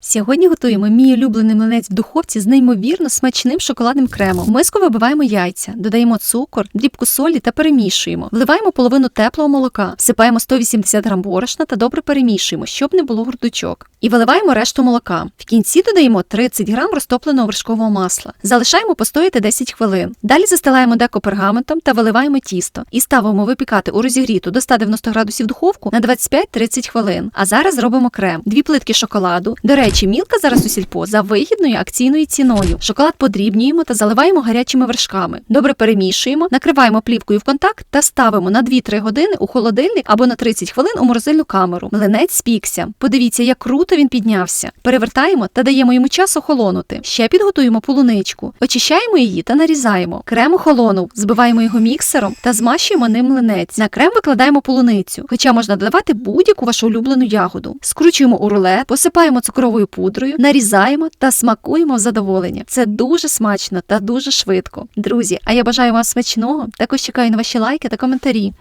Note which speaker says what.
Speaker 1: Сьогодні готуємо мій улюблений млинець в духовці з неймовірно смачним шоколадним кремом. В миску вибиваємо яйця, додаємо цукор, дрібку солі та перемішуємо. Вливаємо половину теплого молока, всипаємо 180 грам борошна та добре перемішуємо, щоб не було грудочок. І виливаємо решту молока. В кінці додаємо 30 грам розтопленого вершкового масла. Залишаємо постояти 10 хвилин. Далі застилаємо деко пергаментом та виливаємо тісто і ставимо випікати у розігріту до 190 градусів духовку на 25-30 хвилин. А зараз зробимо крем. Дві плитки шоколаду. До речі, мілка зараз у сільпо за вигідною акційною ціною. Шоколад подрібнюємо та заливаємо гарячими вершками. Добре перемішуємо, накриваємо плівкою в контакт та ставимо на 2-3 години у холодильник або на 30 хвилин у морозильну камеру. Млинець спікся. Подивіться, як круто він піднявся. Перевертаємо та даємо йому час охолонути. Ще підготуємо полуничку, очищаємо її та нарізаємо. Крем охолонув, збиваємо його міксером та змащуємо ним млинець. На крем викладаємо полуницю, хоча можна додавати будь-яку вашу улюблену ягоду. Скручуємо у рулет, посипаємо цукровою пудрою, нарізаємо та смакуємо в задоволення. Це дуже смачно та дуже швидко. Друзі, а я бажаю вам смачного. Також чекаю на ваші лайки та коментарі.